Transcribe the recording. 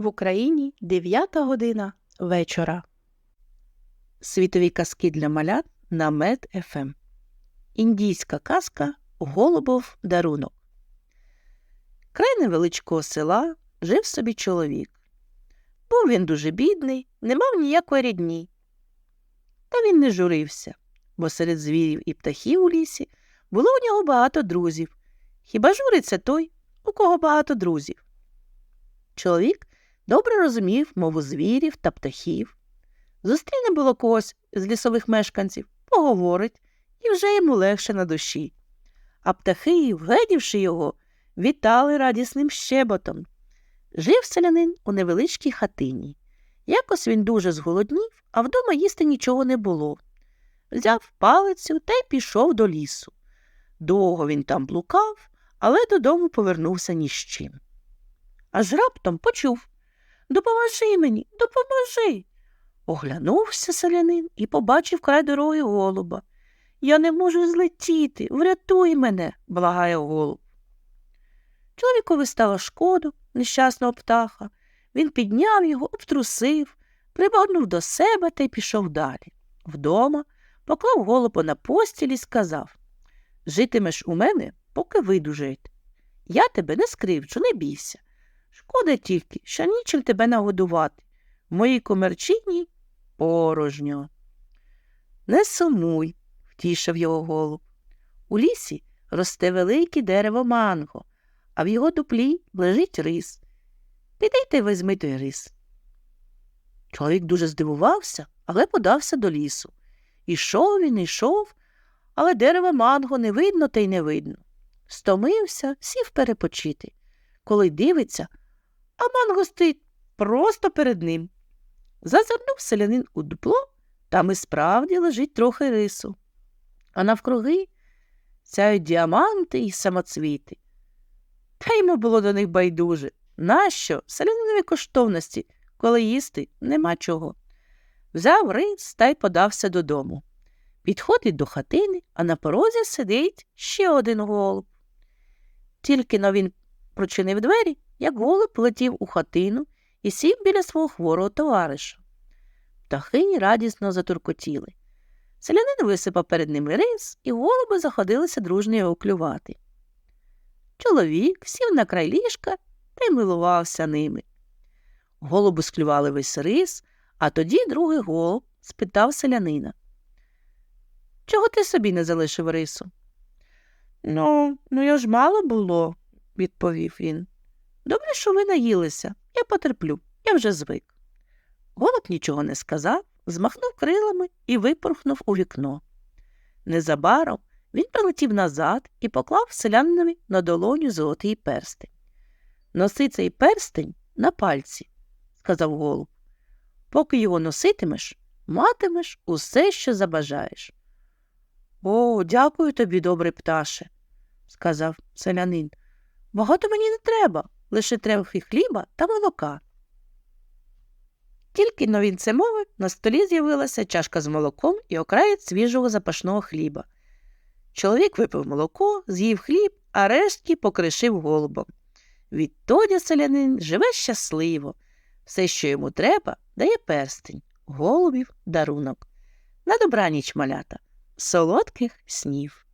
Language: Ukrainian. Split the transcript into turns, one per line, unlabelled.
В Україні 9 година вечора. Світові казки для малят на Мед ФМ. Індійська казка Голубов дарунок. Край невеличкого села жив собі чоловік. Був він дуже бідний, не мав ніякої рідні. Та він не журився, бо серед звірів і птахів у лісі було у нього багато друзів. Хіба журиться той, у кого багато друзів? Чоловік добре розумів мову звірів та птахів. Зустріне було когось з лісових мешканців, поговорить, і вже йому легше на душі. А птахи, вгледівши його, вітали радісним щеботом. Жив селянин у невеличкій хатині. Якось він дуже зголоднів, а вдома їсти нічого не було. Взяв палицю та й пішов до лісу. Довго він там блукав, але додому повернувся ні з чим. Аж раптом почув Допоможи мені, допоможи. Оглянувся селянин і побачив край дороги голуба. Я не можу злетіти, врятуй мене, благає голуб. Чоловікові стало шкоду нещасного птаха. Він підняв його, обтрусив, прибагнув до себе та й пішов далі. Вдома поклав голуба на постіль і сказав Житимеш у мене, поки видужаєте. Я тебе не скривчу, не бійся. Шкода тільки, що нічим тебе нагодувати. В моїй комерчині порожньо. Не сумуй, втішив його голуб. У лісі росте велике дерево манго, а в його дуплі лежить рис. Підійте візьми той рис. Чоловік дуже здивувався, але подався до лісу. Ішов він, ішов, але дерева манго не видно та й не видно. Стомився, сів перепочити. Коли дивиться, а манго стоїть просто перед ним. Зазирнув селянин у дупло, там і справді лежить трохи рису, а навкруги сяють діаманти і самоцвіти. Та йому було до них байдуже. Нащо? Селянинові коштовності, коли їсти нема чого. Взяв рис та й подався додому. Підходить до хатини, а на порозі сидить ще один голуб. Тільки но він прочинив двері, як голуб летів у хатину і сів біля свого хворого товариша. Птахи радісно затуркотіли. Селянин висипав перед ними рис, і голуби заходилися дружно його клювати. Чоловік сів на край ліжка та й милувався ними. Голуби склювали весь рис, а тоді другий голуб спитав селянина. Чого ти собі не залишив рису? Ну, ну я ж мало було, відповів він. Добре, що ви наїлися. Я потерплю, я вже звик. Голуб нічого не сказав, змахнув крилами і випорхнув у вікно. Незабаром він прилетів назад і поклав селянинові на долоню золотий перстень. Носи цей перстень на пальці, сказав голуб. Поки його носитимеш, матимеш усе, що забажаєш. О, дякую тобі, добрий пташе, сказав селянин. Багато мені не треба, лише трохи хліба та молока. Тільки но він це мовив, на столі з'явилася чашка з молоком і окраєць свіжого запашного хліба. Чоловік випив молоко, з'їв хліб, а рештки покришив голубом. Відтоді селянин живе щасливо. Все, що йому треба, дає перстень, голубів дарунок. На добраніч малята, солодких снів.